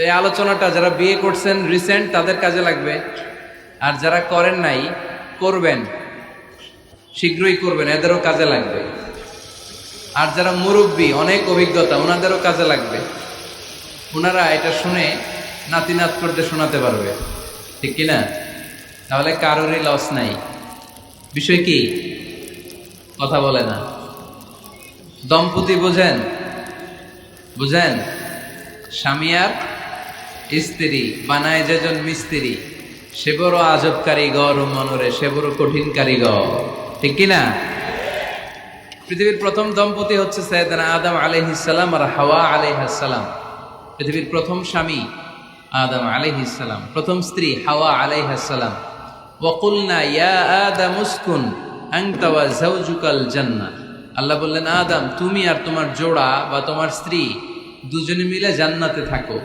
এই আলোচনাটা যারা বিয়ে করছেন রিসেন্ট তাদের কাজে লাগবে। আর যারা করেন নাই, করবেন। শীঘ্রই করবেন, এদেরও কাজে লাগবে। আর যারা মুরব্বী, অনেক অভিজ্ঞতা, ওনাদেরও কাজে লাগবে। ওনারা এটা শুনে নাতি নাত করতে শোনাতে পারবে। ঠিক কিনা? তাহলে কারোরই লস নাই। বিষয় কি? কথা বলে না। দম্পতি বোঝেন? বুঝেন? স্বামী আর স্ত্রী, বানায় যেজন মিস্ত্রি, সে বড় আজব কারিগর ও মনরে, সে বড় কঠিন কারিগর। ঠিক কিনা? পৃথিবীর প্রথম দম্পতি হচ্ছে সৈয়দনা আদম আলাইহিসাল্লাম আর হাওয়া আলাইহাসাল্লাম পৃথিবীর প্রথম স্বামী আদম আলাইহিসাল্লাম প্রথম স্ত্রী হাওয়া আলাইহাসাল্লাম ওয়াকুলনা, ইয়া আদম উসকুন, আনতা ওয়া যাওজুকাল জান্নাহ। আল্লাহ বললেন, আদম, তুমি আর তোমার জোড়া বা তোমার স্ত্রী দুজনে মিলে জান্নাতে থাকো।